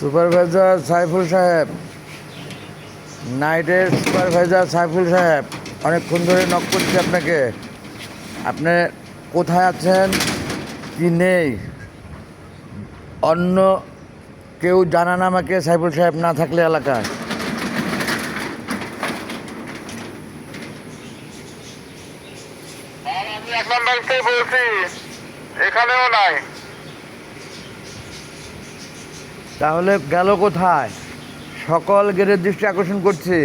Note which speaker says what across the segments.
Speaker 1: Supervisor Saiful সাহেব, নাইটের supervisor Saiful সাহেব, অনেকক্ষণ ধরে নক করছি আপনাকে। আপনি কোথায় আছেন? কি নেই? অন্য কেউ জানান আমাকে সাইফুল সাহেব না থাকলে এলাকায়।
Speaker 2: এখানেও নাই।
Speaker 1: তাহলে গেল কোথায়? সকল গেটের দৃষ্টি আকর্ষণ করছি।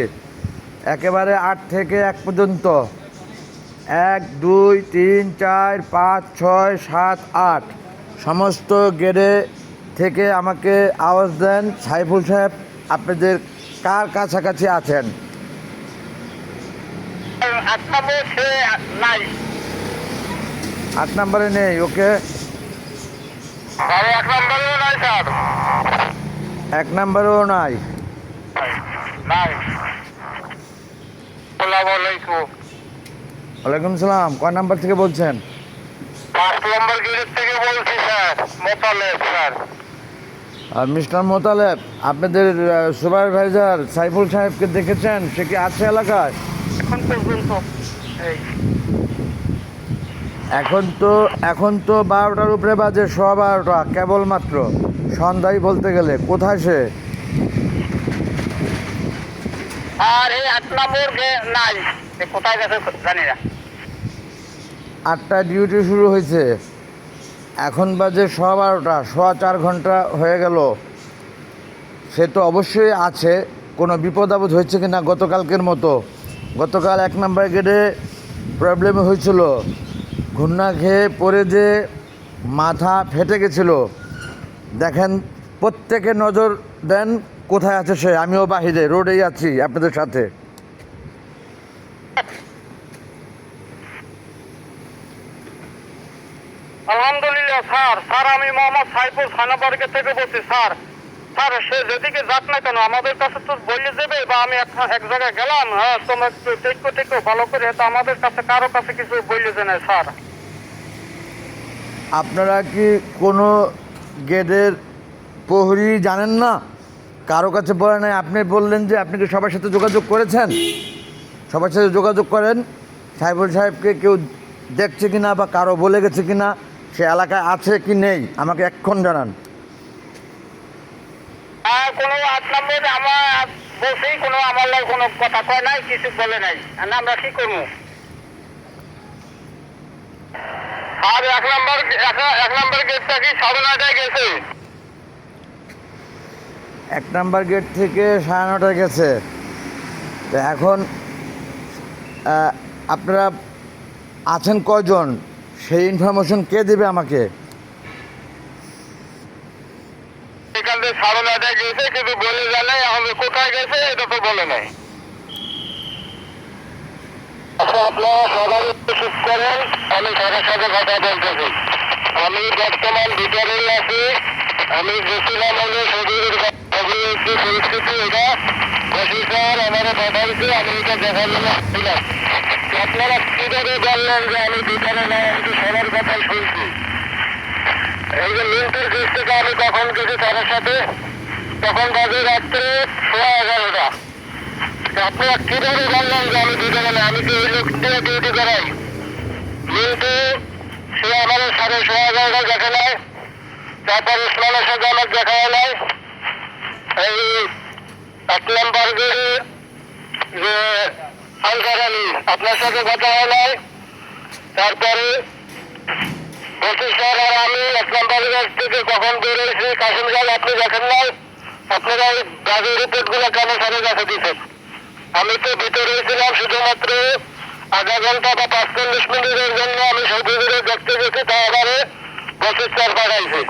Speaker 1: একেবারে আট থেকে এক পর্যন্ত। এক, দুই, তিন, চার, পাঁচ, ছয়, সাত, আট। সমস্ত গেটে থেকে আমাকে আওয়াজ দেন সাইফুল সাহেব, আপনাদের কার কাছাকাছি আছেন? আট নম্বরে নেই। ওকে।
Speaker 2: নাই, স্যার।
Speaker 1: এক নম্বরেও নাই।
Speaker 2: নাই
Speaker 1: ওয়ালাইকুম সালাম কয় নাম্বার থেকে বলছেন?
Speaker 2: পাঁচ নম্বর গেটের থেকে বলছি স্যার মোতালেব স্যার।
Speaker 1: আর মিস্টার মোতালেব আপনাদের সুপারভাইজার সাইফুল সাহেবকে দেখেছেন? সে কি আছে এলাকায়?
Speaker 2: এখন পর্যন্ত
Speaker 1: এখন তো এখন তো বারোটার উপরে বাজে সোয়া বারোটা কেবলমাত্র। সন্ধ্যায় বলতে গেলে কোথায় সে?
Speaker 2: আর এই আট নম্বর নাই কোথায় গেছে জানি না।
Speaker 1: আটটা ডিউটি শুরু হয়েছে। এখন বাজে সোয়া বারোটা সোয়া চার ঘণ্টা হয়ে গেল। সে তো অবশ্যই আছে কোনো বিপদ আপদ হয়েছে কি না গতকালকের মতো। গতকাল এক নম্বর গেটে প্রবলেম হয়েছিল। ঘূর্ণা খেয়ে পড়ে যে মাথা ফেটে গেছিল। দেখেন প্রত্যেকে নজর দেন কোথায় আছে সে। আমিও বাহিরে রোডেই আছি আপনাদের সাথে।
Speaker 2: আলহামদুলিল্লাহ স্যার। স্যার আমি মোহাম্মদ সাইফুল থানাবার্গে থেকে বলছি স্যার। স্যার সে যেদিকে যাক না কেন আমাদের কাছে তো বলে দেবে বা আমি এক জায়গায় গেলাম হ্যাঁ তোমরা দেখো দেখো ভালো করে তো আমাদের কাছে কারও কাছে কিছু বলে দেয় না স্যার।
Speaker 1: আপনারা কি কোনো গেটের প্রহরী জানেন না? কারও কাছে বলে নাই। আপনি বললেন যে আপনি কি সবার সাথে যোগাযোগ করেছেন? সবার সাথে যোগাযোগ করেন। সাইফুল সাহেবকে কেউ দেখছে কি না বা কারও বলে গেছে কি না সে এলাকায় আছে কি নেই, আমাকে এক্ষণ জানান।
Speaker 2: কোনো কথা কয় নাই, কিছু বলে নাই। আমরা কি করব? আর এক নম্বর এক- নম্বর গেটটা কি সাড়ে নয়টায় গেছে?
Speaker 1: এক নাম্বার গেট থেকে সাড়ে নটায় গেছে। তো এখন আপনারা আছেন কয়জন? সেই ইনফরমেশন কে দেবে আমাকে?
Speaker 2: সাড়ে নয়টায় গেছে কিন্তু বলে জানে এখন কোথায় গেছে এটা তো বলে নাই। আচ্ছা আপনারা সবাই চুপ করেন, আমি সবার সাথে কথা বলতেছি। আমি বর্তমান ভিতরেই আছি। আমি গেছিলাম হলে শরীরের একটু পরিস্থিতি এটা? অফিসার আমার পাঠাইছে, আমি এটা দেখার জন্য ছিলাম আপনারা কীভাবে বললেন যে আমি ভিতরে আমি তো সবার কথাই শুনছি। এই যে লিঙ্কের কেস আমি তখন গেছি তাদের সাথে। তখন বাজে রাত্রে সোয়া এগারোটা। আপনারা কীভাবে বললেন যে আমি দুজনে না আমি তো ওই লোক দিয়ে ডিউটি করাই? কিন্তু সে আমার সাড়ে সোয়া এগারোটা দেখা নাই, তারপর ইসলামের সাথে আমার দেখা হয় নাই এই এক নম্বর যে আনসার আলী, আপনার সাথে কথা হয় নাই। তারপরে বলছি, স্যার, আর আমি এক নম্বরের কাছ থেকে কখন বেরোয়েছি কাশিম সাহেব আপনি দেখেন নাই। আপনারা ওই গাড়ির রিপোর্টগুলো কেন স্যারের কাছে দিচ্ছেন আমি তো ভিতরে ছিলাম শুধুমাত্র আধা ঘণ্টা বা পাঁচচল্লিশ মিনিটের জন্য আমি সৌদিগুলো দেখতে গেছি তা আবারে বছর স্যার পাঠাইছি।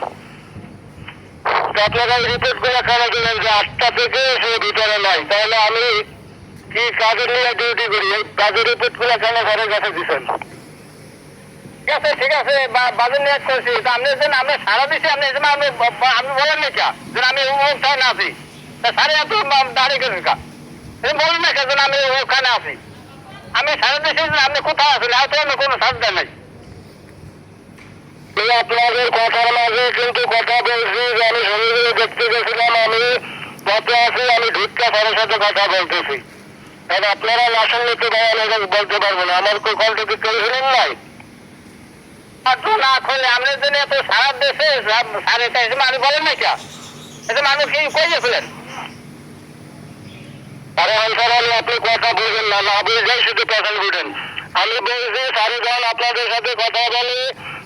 Speaker 2: আপনারা ওই রিপোর্টগুলো কেন দিলেন যে আটটা থেকে সে ভিতরে নাই? তাহলে আমি কি কাজের নিয়ে ডিউটি করি? এই কাজের রিপোর্টগুলো কেন স্যারের কাছে দিচ্ছেন ঠিক আছে ঠিক আছে বাজার নিয়ে আমি সারা দিচ্ছি আমি ব- বলেন না কে? যেন আমি ওখানে আছি দাঁড়িয়ে বলেন না আমি ওখানে আছি। আমি সারা যে আপনি কোথায় আছেন? আর তো আমি কোনো সাজ নাই। আপনাদের কথার মাঝে কিন্তু কথা বলছি যে আমি শরীরে দেখতে গেছিলাম আমি পথে আছি আমি তাদের সাথে কথা বলতেছি। কারণ আপনারা লাসন নিতে পারেন এটা বলতে পারব না। আমার কল টিকিট করেছিলেন নাই? না খুলে আপনার জন্য এত সারা দেশে সাড়ে চাইছে মানুষ বলেন না কে এটা মানুষ কি কইয়েছিলেন আরে আনসার আলী আপনি কথা বলবেন না না বুঝলেই শুধু বলবেন আমি বলছি সারিজন আপনাদের সাথে কথা বলি,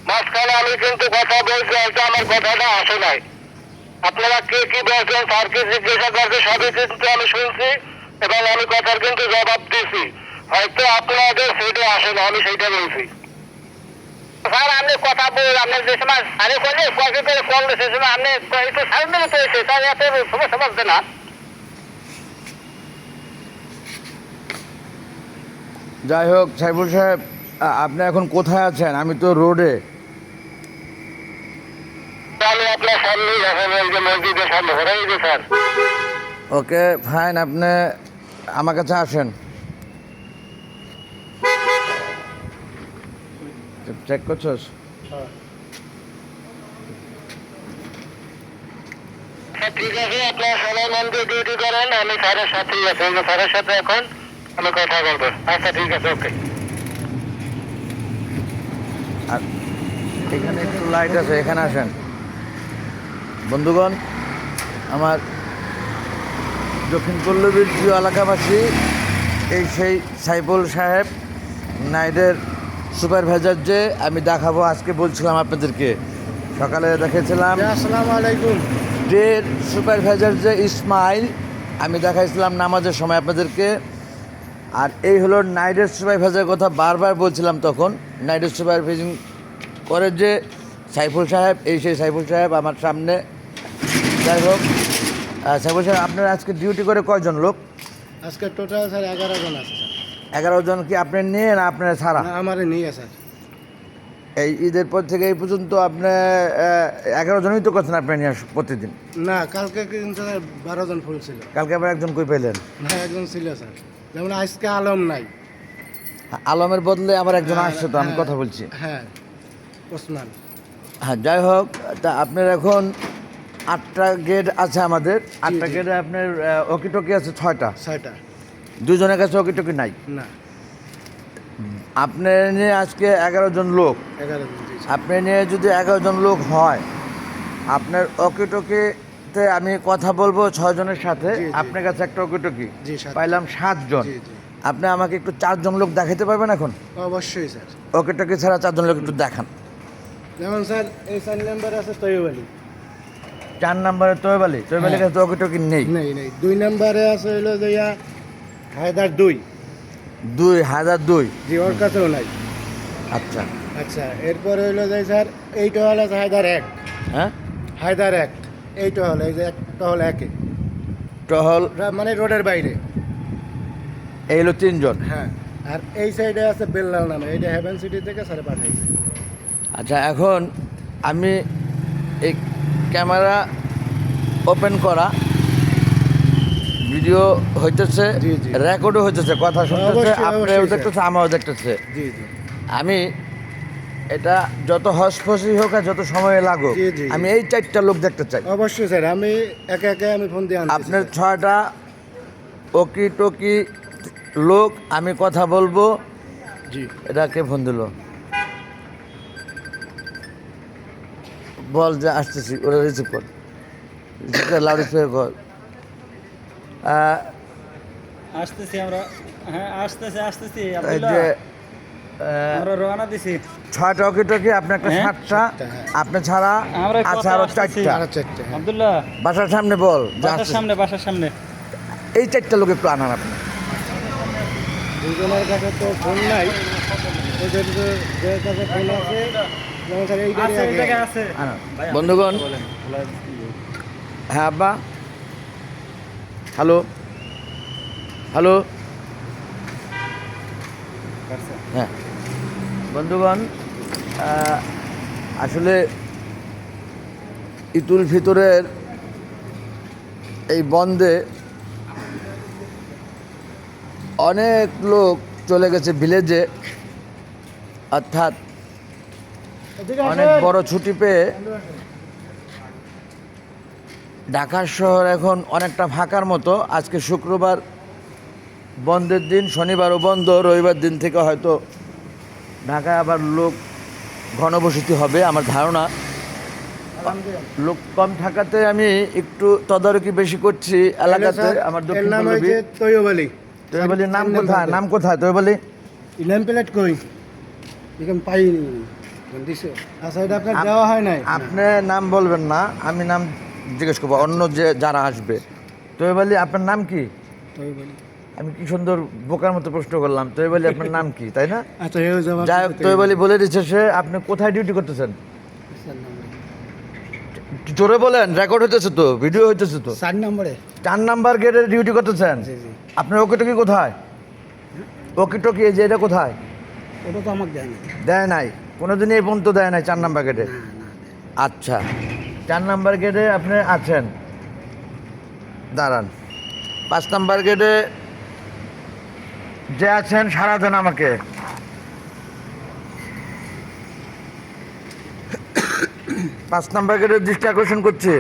Speaker 2: মাঝখানে আমি কিন্তু কথা বলছি, হয়তো আমার কথাটা আসে নাই। আপনারা কে কি বলছেন, স্যারকে জিজ্ঞাসা করছে, সবই কিন্তু আমি শুনছি এবং আমি কথার কিন্তু জবাব দিছি হয়তো আপনাদের সেটা আসে না, আমি সেইটা বলছি। স্যার, আপনি কথা বল আপনার যে সময় করে কল সে সময় আপনি সমস্যা না।
Speaker 1: যাই হোক সাইফুল সাহেব আপনি এখন কোথায় আছেন? আমি তো রোডে। ওকে ফাইন আপনি আমার কাছে আসেন। চেক করছস?
Speaker 2: হ্যাঁ, ঠিক আছে আপনার সময় মন্দির ডিউটি করেন আমি স্যারের সাথেই আছি যে সাথে এখন। আমি কথা বলব আচ্ছা ঠিক আছে ওকে।
Speaker 1: আর এখানে একটু লাইট আছে এখানে আসেন। বন্ধুগণ আমার দক্ষিণ পল্লবীর প্রিয় এলাকাবাসী এই সেই সাইফুল সাহেব নাইডের সুপারভাইজার যে আমি দেখাবো আজকে বলছিলাম আপনাদেরকে। সকালে দেখেছিলাম
Speaker 3: আসসালামু আলাইকুম।
Speaker 1: ডের সুপারভাইজার যে ইসমাইল আমি দেখাইছিলাম নামাজের সময় আপনাদেরকে। আর এই হলো নাইডের সুপারভাইজারের কথা বারবার বলছিলাম তখন। নাইডের সুপারভাইজিং করে যে সাইফুল সাহেব এই সেই সাইফুল সাহেব আমার সামনে। যাই হোক সাইফুল সাহেব আপনার আজকে ডিউটি করে কয়জন লোক?
Speaker 3: আজকে টোটাল স্যার এগারো জন আছে
Speaker 1: এগারো জন কি আপনি নিয়ে না আপনার ছাড়া?
Speaker 3: আমার নিয়ে স্যার
Speaker 1: এই ঈদের পর থেকে এই পর্যন্ত আপনি এগারো জনই তো করছেন আপনি নিয়ে প্রতিদিন?
Speaker 3: না কালকে কিন্তু বারো জন ফুল ছিল।
Speaker 1: কালকে আবার একজন কই পেলেন?
Speaker 3: না একজন ছিল স্যার যেমন আজকে আলম নাই।
Speaker 1: আলমের বদলে আবার একজন
Speaker 3: হ্যাঁ,
Speaker 1: আসছে তো আমি
Speaker 3: হ্যাঁ,
Speaker 1: কথা বলছি।
Speaker 3: হ্যাঁ ওসমান।
Speaker 1: হ্যাঁ যাই হোক তা আপনার এখন আটটা গেট আছে আমাদের। আটটা গেটে আপনার ওকিটকি আছে ছয়টা।
Speaker 3: ছয়টা।
Speaker 1: দুজনের কাছে ওকিটকি নাই?
Speaker 3: না।
Speaker 1: আপনার নিয়ে আজকে এগারো জন লোক।
Speaker 3: এগারো জন জি স্যার।
Speaker 1: আপনি নিয়ে যদি এগারো জন লোক হয় আপনার ওকিটকিতে আমি কথা বলব ছয়জনের সাথে। আপনার কাছে একটা ওকিটকি।
Speaker 3: জি,
Speaker 1: পাইলাম সাতজন। আপনি আমাকে একটু চারজন লোক দেখাতে পারবেন এখন?
Speaker 3: অবশ্যই স্যার।
Speaker 1: ওকিটকি ছাড়া চারজন লোক একটু দেখান।
Speaker 3: যেমন স্যার এই চার নাম্বার আছে তৈব আলী।
Speaker 1: চার নম্বরে তৈবালি তৈবালির
Speaker 3: হ্যাঁ।
Speaker 1: কাছে ওকিটকি নেই?
Speaker 3: নেই নেই। দুই নাম্বারে আছে হইল যে হায়দার দুই।
Speaker 1: দুই হাজার দুই?
Speaker 3: জি ওর কাছেও নাই।
Speaker 1: আচ্ছা।
Speaker 3: আচ্ছা এরপরে হইল যে স্যার এইটা হলো হায়দার এক।
Speaker 1: হ্যাঁ?
Speaker 3: হায়দার এক। এইটা হলো এই যে এক। টহল একে
Speaker 1: টহল
Speaker 3: মানে রোডের বাইরে।
Speaker 1: এই হলো তিনজন?
Speaker 3: হ্যাঁ আর এই সাইডে আছে বেল্লাল নামে এইটা হেভেন সিটি থেকে স্যার পাঠাইছে।
Speaker 1: আচ্ছা এখন আমি এই ক্যামেরা ওপেন করা ভিডিও হইতেছে। রেকর্ডও হইতেছে কথা শুনতেছে আপনিও দেখতেছে আমারও দেখতেছে।
Speaker 3: জি জি।
Speaker 1: আমি এটা যত হসফসি হোক আর যত সময় লাগুক
Speaker 3: জি, জি, জি।
Speaker 1: আমি এই চারটা লোক দেখতে চাই।
Speaker 3: অবশ্যই স্যার আমি একে একে আমি ফোন দিয়ে আনছি
Speaker 1: আপনার ছয়টা ওকি টকি লোক আমি কথা বলব।
Speaker 3: জি।
Speaker 1: এটা কে ফোন দিল। বল যে আসতেছি ওরা রিসিভ কর। লাউড স্পিকার কর। আহ,
Speaker 4: আসতেছি আমরা। হ্যাঁ আসতেছি আসতেছি
Speaker 1: এই যে আহ,
Speaker 4: আমরা রওনা দিছি।
Speaker 1: ছয়টা ওকি টকি আপনি একটা
Speaker 4: হ্যাঁ?
Speaker 1: সাতটা
Speaker 3: হ্যাঁ।
Speaker 1: আপনি ছাড়া
Speaker 4: আরও
Speaker 1: চারটা।
Speaker 3: হ্যাঁ।
Speaker 4: আব্দুল্লাহ
Speaker 1: বাসার সামনে বল
Speaker 4: বাসার সামনে বাসার সামনে।
Speaker 1: এই চারটা লোক একটু আনান আপনি।
Speaker 3: দুজনের কাছে তো ফোন নাই।
Speaker 1: বন্ধুগণ। হ্যাঁ আব্বা। হ্যালো। হ্যালো। হ্যাঁ। বন্ধুগণ আসলে ইতুল ফিতরের এই বন্ধে অনেক লোক চলে গেছে ভিলেজে অর্থাৎ অনেক বড় ছুটি পেয়ে ঢাকা শহর এখন অনেকটা ফাঁকার মতো। আজকে শুক্রবার বন্ধের দিন শনিবারও বন্ধ রবিবার দিন থেকে হয়তো ঢাকায় আবার লোক ঘনবসতি হবে আমার ধারণা। লোক কম থাকাতে আমি একটু তদারকি বেশি করছি এলাকাতে আমার দক্ষিণ
Speaker 3: নাম
Speaker 1: পল্লবী।
Speaker 3: হয়েছে তৈয়ব আলী।
Speaker 1: তুই বলি নাম কোথায়? নাম কোথায়? তুই বলি
Speaker 3: প্লেট কই? এখানে পাইনি।
Speaker 1: আপনি নাম বলবেন না আমি নাম জিজ্ঞেস করব অন্য যে যারা আসবে। তুই বলি আপনার নাম কি?
Speaker 3: তৈয়ব আলী।
Speaker 1: আমি কি সুন্দর বোকার মতো প্রশ্ন করলাম? তুই বলি আপনার নাম কি তাই না?
Speaker 3: আচ্ছা
Speaker 1: যাই হোক তুই বলি বলে দিচ্ছে সে আপনি কোথায় ডিউটি করতেছেন? জোরে বলেন রেকর্ড হইতেছে তো ভিডিও হইতেছে তো।
Speaker 3: চার নম্বরে।
Speaker 1: চার নাম্বার গেটে ডিউটি করতেছেন? আপনার ওকে টকি কোথায়? ওকে টকি এই যে এটা কোথায়?
Speaker 3: ওটা তো আমাকে দেয় না
Speaker 1: দেয় নাই? কোনোদিনই এই পর্যন্ত দেয় নাই চার নাম্বার গেটে আচ্ছা। চার নাম্বার গেটে আপনি আছেন? দাঁড়ান। পাঁচ নাম্বার গেটে যে আছেন সারা দেন আমাকে। পাঁচ নাম্বার গেটে দৃষ্টি আকর্ষণ করছে।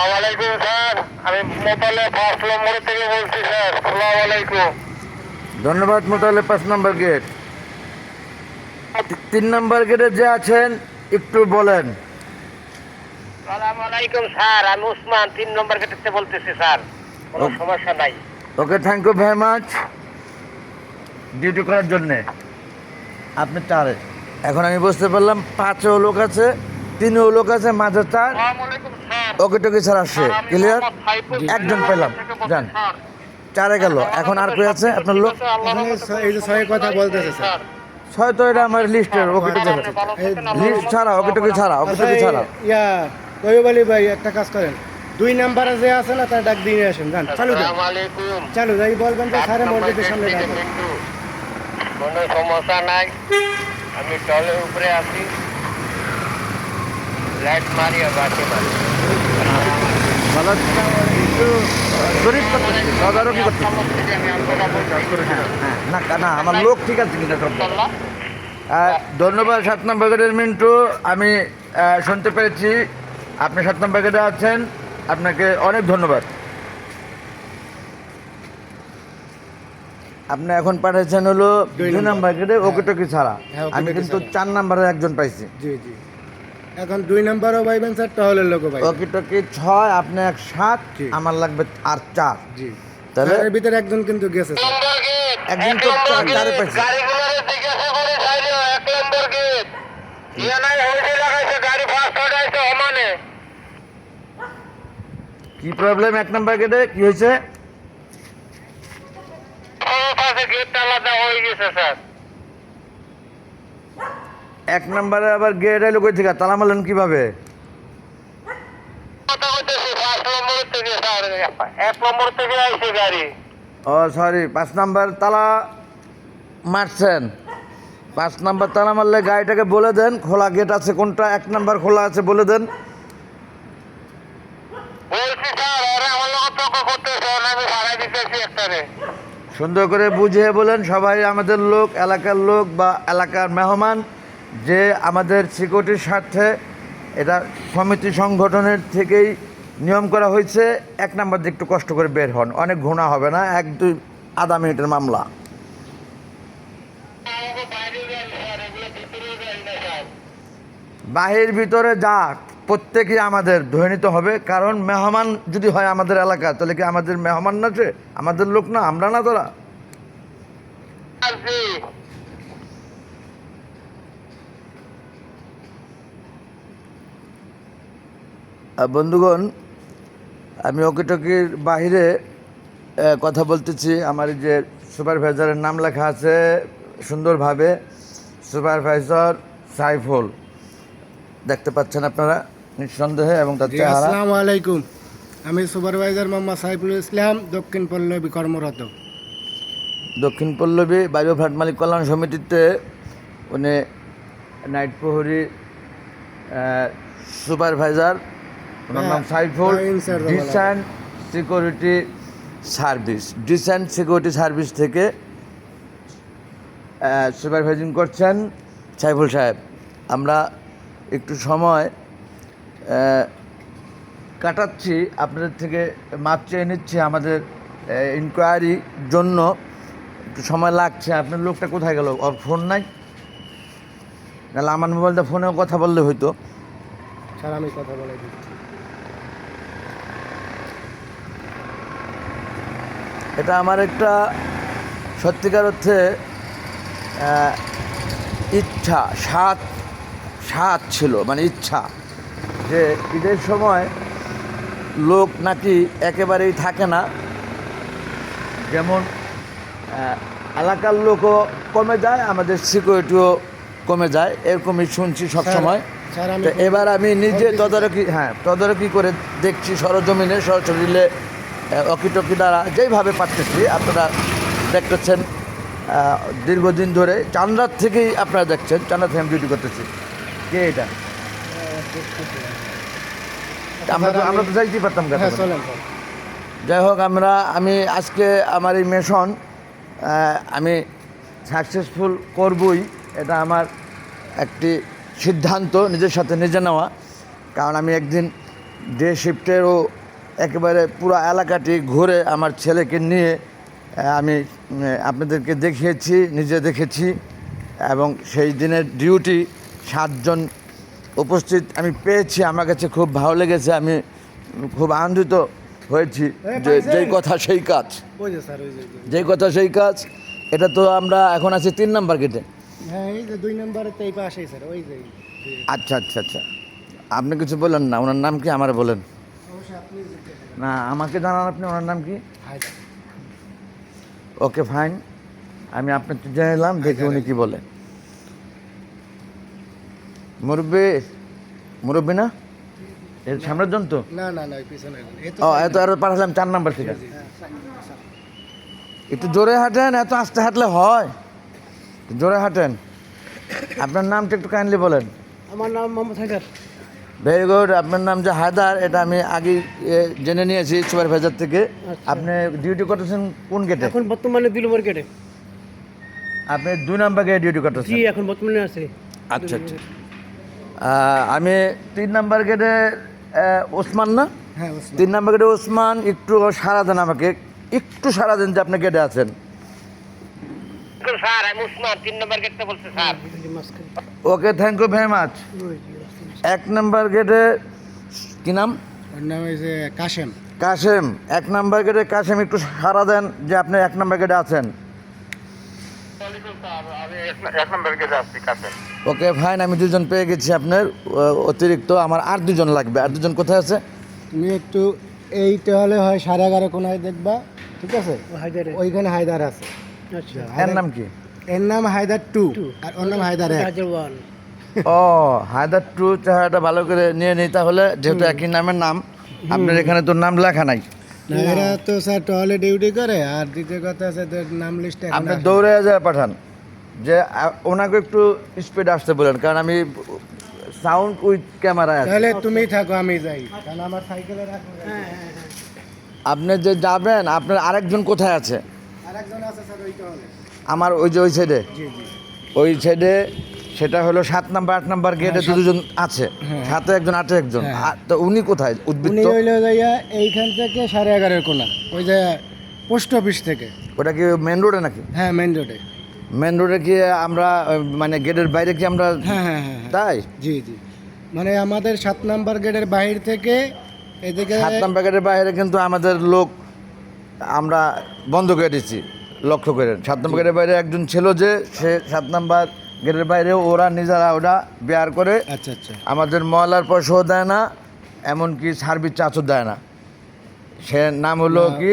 Speaker 2: ওয়ালাইকুম স্যার। আমি মোতালে ফার্স্ট নম্বর থেকে বলছি স্যার। আসসালামু আলাইকুম
Speaker 1: ধন্যবাদ মোতালে পাঁচ নাম্বার গেট। তিন নাম্বার গেটে যে আছেন একটু বলেন।
Speaker 2: সালামু আলাইকুম স্যার। আমি উসমান তিন নম্বর গেটেতে বলতেছি স্যার। কোনো সমস্যা নাই।
Speaker 1: Okay thank you very much duty করার জন্যে। আপনি চারে এখন আমি বুঝতে পারলাম পাঁচও লোক আছে তিনও লোক আছে মাঝে চার।
Speaker 2: স্যার।
Speaker 1: ওকে টোকে ছাড়া আসছে ক্লিয়ার একজন পেলাম। যান চারে গেল। এখন আর কই আছে? আপনার লোক?
Speaker 3: এই যে ছয় কথা বলতেছে স্যার।
Speaker 1: ছয় তো এটা আমার লিস্টের ওকে টোকে লিস্ট ছাড়া ওকে টোকে ছাড়া ওকে টোকে ছাড়া।
Speaker 3: ইয়া আলী ভাই একটা কাজ করেন। দুই নাম্বারে যে আছে না তার ডাক দিয়ে আসেন যান চালু দেন।
Speaker 2: আসসালামু আলাইকুম।
Speaker 3: চালু যাই বলবেন যে সারে মসজিদের সামনে
Speaker 2: কোনো সমস্যা নাই। আমি টলের উপরে আছি। লাইট মারিয়া বাকি মারি।
Speaker 1: ভালো শরীর তদারকি
Speaker 2: আমি আলোচনা করছি
Speaker 1: হ্যাঁ না না আমার লোক ঠিক আছে কিনা সব? ধন্যবাদ সাত নম্বর গেটের মিন্টু। আমি শুনতে পেরেছি। আপনি সাত নম্বর গেটে আছেন। আপনাকে অনেক ধন্যবাদ। আপনি এখন পাঠিয়েছেন হলো
Speaker 3: দুই নম্বর।
Speaker 1: গেটে ওকে টোকি ছাড়া।
Speaker 3: হ্যাঁ,
Speaker 1: আমি কিন্তু চার নাম্বারে একজন পাইছি।
Speaker 3: জি জি। এখন দুই নাম্বারও পাইবেন স্যার টহলের লোকও পাইবেন।
Speaker 1: ওকে টোকি ছয় আপনি এক সাত আমার লাগবে আর চার।
Speaker 3: জি।
Speaker 1: তাহলে
Speaker 3: তাহলে ভিতরে একজন কিন্তু গেছে স্যার।
Speaker 2: নম্বর গেট
Speaker 1: একদিন
Speaker 2: এক
Speaker 1: তো চার- পাইছে।
Speaker 2: গাড়িগুলোরে জিজ্ঞাসা করে চাইলে এক নম্বর গেট। ইয়ে নাই হইতে লাগাইছে গাড়ি ফার্স্ট হইছে সমানে
Speaker 1: কি প্রবলেম এক নাম্বার গেটে কি হয়েছে?
Speaker 2: হয়ে
Speaker 1: এক নম্বরে আবার গেট এলো কই থেকে? তালা মারলেন কীভাবে? ও সরি পাঁচ নাম্বার তালা মারছেন। পাঁচ নাম্বার তালা মারলে গাড়িটাকে বলে দেন খোলা গেট আছে কোনটা এক নাম্বার খোলা আছে বলে দেন
Speaker 2: বলছি স্যার আরে আমার লোক তর্ক করতেছে ওরা আমি ভাড়া দিতেছি একটারে
Speaker 1: সুন্দর করে বুঝিয়ে বলেন সবাই আমাদের লোক এলাকার লোক বা এলাকার মেহমান যে আমাদের সিকিউরিটির স্বার্থে এটা সমিতি সংগঠনের থেকেই নিয়ম করা হয়েছে। এক নাম্বার দিয়ে একটু কষ্ট করে বের হন। অনেক ঘোনা হবে না এক দুই আধা মিনিটের মামলা। বাহির ভিতরে যা প্রত্যেকেই আমাদের ধরে নিতে হবে কারণ মেহমান যদি হয় আমাদের এলাকা তাহলে কি আমাদের মেহমান না সে? আমাদের লোক না আমরা না তোরা? বন্ধুগণ আমি ওকিটকির বাহিরে কথা বলতেছি। আমার এই যে সুপারভাইজারের নাম লেখা আছে সুন্দরভাবে সুপারভাইজার সাইফুল। দেখতে পাচ্ছেন আপনারা? নিঃসন্দেহে এবং তার চেহারা
Speaker 3: আসসালামু আলাইকুম। আমি সুপারভাইজার মোহাম্মদ সাইফুল ইসলাম দক্ষিণ পল্লবী কর্মরত।
Speaker 1: দক্ষিণ পল্লবী বায়ু ফ্ল্যাট মালিক কল্যাণ সমিতিতে উনি নাইট প্রহরী সুপারভাইজার ওনার নাম
Speaker 3: হ্যাঁ,
Speaker 1: Saiful decent security service decent security service থেকে সুপারভাইজিং করছেন সাইফুল সাহেব। আমরা একটু সময় কাটাচ্ছি আপনাদের থেকে মাপ চেয়ে নিচ্ছি আমাদের ইনকোয়ারির জন্য। একটু সময় লাগছে আপনার লোকটা কোথায় গেল? ওর ফোন নাই? নাহলে আমার মোবাইলটা ফোনেও কথা বললে হয়তো
Speaker 3: স্যার আমি কথা বলে দিচ্ছি।
Speaker 1: এটা আমার একটা সত্যিকার অর্থে ইচ্ছা সাত সাত ছিল মানে ইচ্ছা। যে ঈদের সময় লোক নাকি একেবারেই থাকে না। যেমন এলাকার লোকও কমে যায় আমাদের সিকিউরিটিও কমে যায় এরকমই শুনছি সবসময় তো এবার আমি নিজে তদারকি হ্যাঁ তদারকি করে দেখছি সরজমিনে সরজমিনে অকিটকি দ্বারা যেইভাবে পারতেছি আপনারা দেখতেছেন দীর্ঘদিন ধরে চান্দার থেকেই আপনারা দেখছেন চান্দার থেকে আমি ডিউটি করতেছি। কে এটা? আমরা তো আমরা তো পারতাম
Speaker 3: হ্যাঁ
Speaker 1: যাই হোক আমরা আমি আজকে আমার এই মিশন আমি সাকসেসফুল করবই এটা আমার একটি সিদ্ধান্ত নিজের সাথে নিজে নেওয়া। কারণ আমি একদিন ডে শিফটেরও একেবারে পুরো এলাকাটি ঘুরে আমার ছেলেকে নিয়ে আমি আপনাদেরকে দেখিয়েছি নিজে দেখেছি এবং সেই দিনের ডিউটি সাতজন উপস্থিত আমি পেয়েছি আমার কাছে খুব ভালো লেগেছে আমি খুব আনন্দিত হয়েছি। যে যেই কথা সেই কাজ। যেই কথা সেই কাজ এটা তো আমরা এখন আছি তিন নাম্বার গেটে।
Speaker 3: হ্যাঁ
Speaker 1: আচ্ছা আচ্ছা আচ্ছা। আপনি কিছু বললেন না ওনার নাম কি আমার বলেন?
Speaker 3: আপনি
Speaker 1: না আমাকে জানান আপনি ওনার নাম কি? Okay fine. আমি আপনার জেনে নিলাম দেখি উনি কি বলে মুরব্বী মুরব্বী না? এর সামনের জন তো
Speaker 3: না না না পিছনে
Speaker 1: ও এত আরও পাঠালাম চার নাম্বার থেকে। একটু জোরে হাঁটেন এত আস্তে হাঁটলে হয়। জোরে হাঁটেন। আপনার নামটা একটু কাইন্ডলি বলেন।
Speaker 3: আমার নাম মোহাম্মদ হায়দার।
Speaker 1: ভেরি গুড আপনার নাম যে হায়দার এটা আমি আগে জেনে নিয়েছি সুপারভাইজার থেকে। আপনি ডিউটি করতেছেন কোন গেটে
Speaker 3: এখন বর্তমানে দুই নম্বর গেটে
Speaker 1: আপনি দুই নাম্বার গেটে ডিউটি করতেছেন?
Speaker 3: জি এখন বর্তমানে আছে।
Speaker 1: আচ্ছা আচ্ছা। আমি তিন নাম্বার গেটে ওসমান না?
Speaker 3: হ্যাঁ
Speaker 1: তিন নাম্বার গেটে ওসমান একটু সারা দেন আমাকে একটু সারা দেন যে আপনি গেটে আছেন।
Speaker 2: স্যার উসমান তিন নম্বর গেটটা বলছে
Speaker 1: okay thank you very much এক নাম্বার গেটে কি নাম?
Speaker 3: নাম কাশেম।
Speaker 1: কাশেম। এক নাম্বার গেটে কাশেম একটু সারা দেন যে আপনি এক নাম্বার গেটে আছেন
Speaker 2: আমি এক নম্বর গেটে আসছি কাছে
Speaker 1: ওকে ফাইন আমি দুজন পেয়ে গেছি আপনার অতিরিক্ত আমার আর দুজন লাগবে। আর দুজন কোথায় আছে?
Speaker 3: তুমি একটু এইটা হলে হয় সাড়ে এগারো কোনায় দেখবা ঠিক আছে? ওইখানে হায়দার আছে। আচ্ছা।
Speaker 1: এর নাম কি?
Speaker 3: এর নাম হায়দার টু আর ওর নাম হায়দার এক।
Speaker 1: ও হায়দার টু চেহারাটা ভালো করে নিয়ে নিই তাহলে যেহেতু একই নামের নাম আপনার এখানে তো নাম লেখা নাই।
Speaker 3: না এরা তো স্যার টহলে ডিউটি করে আর দ্বিতীয় কথা আছে নাম লিস্টে
Speaker 1: আপনি দৌড়ে যায় পাঠান। যে ওনাকে একটু স্পিড আসতে বলেন কারণ আমি সাউন্ড উইথ ক্যামেরায় আছে।
Speaker 3: তাহলে তুমি থাকো আমি যাই। কারণ আমার সাইকেলে রাখো
Speaker 1: আপনি যে যাবেন আপনার আরেকজন কোথায় আছে?
Speaker 3: আরেকজন আছে স্যার ওই
Speaker 1: আমার ওই যে ওই সাইডে
Speaker 3: জি জি।
Speaker 1: ওই সাইডে সেটা হলো সাত নাম্বার আট নাম্বার গেটে দুজন আছে। সাথে একজন আটে একজন।
Speaker 3: হ্যাঁ।
Speaker 1: তো উনি কোথায়?
Speaker 3: উনি
Speaker 1: উদ্বৃত্ত
Speaker 3: হইল যাইয়া এইখান থেকে সাড়ে এগারোর কোনা ওই যে পোস্ট অফিস থেকে।
Speaker 1: ওটা কি মেন রোডে নাকি?
Speaker 3: হ্যাঁ মেন রোডে
Speaker 1: মেন রোডে কি আমরা মানে গেটের বাইরে কি আমরা
Speaker 3: হ্যাঁ হ্যাঁ হ্যাঁ হ্যাঁ।
Speaker 1: তাই?
Speaker 3: জি জি। মানে আমাদের সাত নাম্বার গেটের বাইরে থেকে এদিকে
Speaker 1: সাত নাম্বার গেটের বাইরে কিন্তু আমাদের লোক আমরা বন্ধ করে দিচ্ছি লক্ষ্য করে। সাত নম্বর গেটের বাইরে একজন ছিল যে সে সাত নাম্বার গেটের বাইরে ওরা নিজেরা ওরা বেয়ার করে।
Speaker 3: আচ্ছা আচ্ছা।
Speaker 1: আমাদের ময়লার পয়সাও দেয় না এমনকি সার্ভিস চার্জও দেয় না। সে নাম হলো কি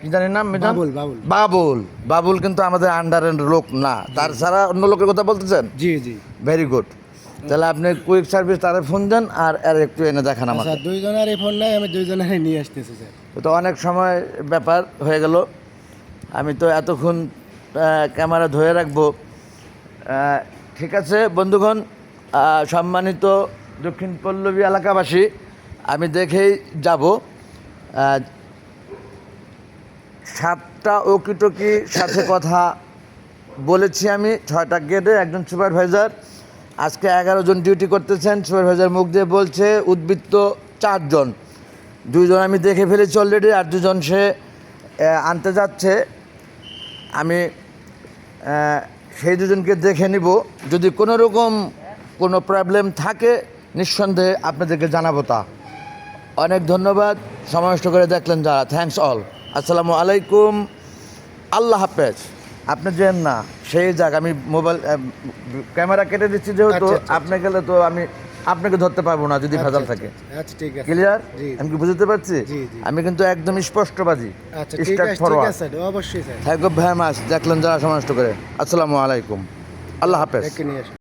Speaker 1: কি জানি নাম
Speaker 3: বাবুল, বাবুল।
Speaker 1: বাবুল। কিন্তু আমাদের আন্ডারের লোক না। তার ছাড়া অন্য লোকের কথা বলতেছেন?
Speaker 3: জি জি।
Speaker 1: ভেরি গুড তাহলে আপনি কুইক সার্ভিস তারা ফোন দেন আর আর একটু এনে দেখান আমাকে।
Speaker 3: আচ্ছা দুইজনের ফোন নাই আমি দুইজনের নিয়ে আসতেছি স্যার।
Speaker 1: তো অনেক সময় ব্যাপার হয়ে গেল। আমি তো এতক্ষণ ক্যামেরা ধরে রাখব। ঠিক আছে, বন্ধুগণ সম্মানিত দক্ষিণ পল্লবী এলাকাবাসী, আমি দেখেই যাব। সাতটা ওকিটকির সাথে কথা বলেছি আমি, ছয়টা গেটে একজন সুপারভাইজার, আজকে এগারো জন ডিউটি করতেছেন, সুপারভাইজার মুখ দিয়ে বলছে, উদ্বৃত্ত চারজন। দুইজন আমি দেখে ফেলেছি অলরেডি আর দুজন সে আনতে যাচ্ছে। আমি সেই দুজনকে দেখে নিব। যদি কোনো রকম কোনো প্রবলেম থাকে নিঃসন্দেহে আপনাদেরকে জানাব তা। অনেক ধন্যবাদ। সমাবেষ্ট করে দেখলেন যারা। থ্যাংকস অল আসসালামু আলাইকুম। আল্লাহ হাফেজ। আপনি যেন না সেই যাক আমি মোবাইল ক্যামেরা কেটে দিচ্ছি যেহেতু
Speaker 3: আচ্ছা, আচ্ছা,
Speaker 1: আপনি গেলে তো আমি আপনাকে ধরতে পারব না যদি ভেজাল থাকে।
Speaker 3: আচ্ছা ঠিক আছে।
Speaker 1: ক্লিয়ার? আমি কি বুঝতে পারছি। আমি কিন্তু একদম স্পষ্টবাদী।
Speaker 3: বাজি
Speaker 1: স্টার্ট ফরওয়ার্ড
Speaker 3: অবশ্যই স্যার।
Speaker 1: থ্যাংক ভ্যামাস দেখলেন যারা সমাবেষ্ট করে। আসসালামু আলাইকুম। আল্লাহ হাফেজ।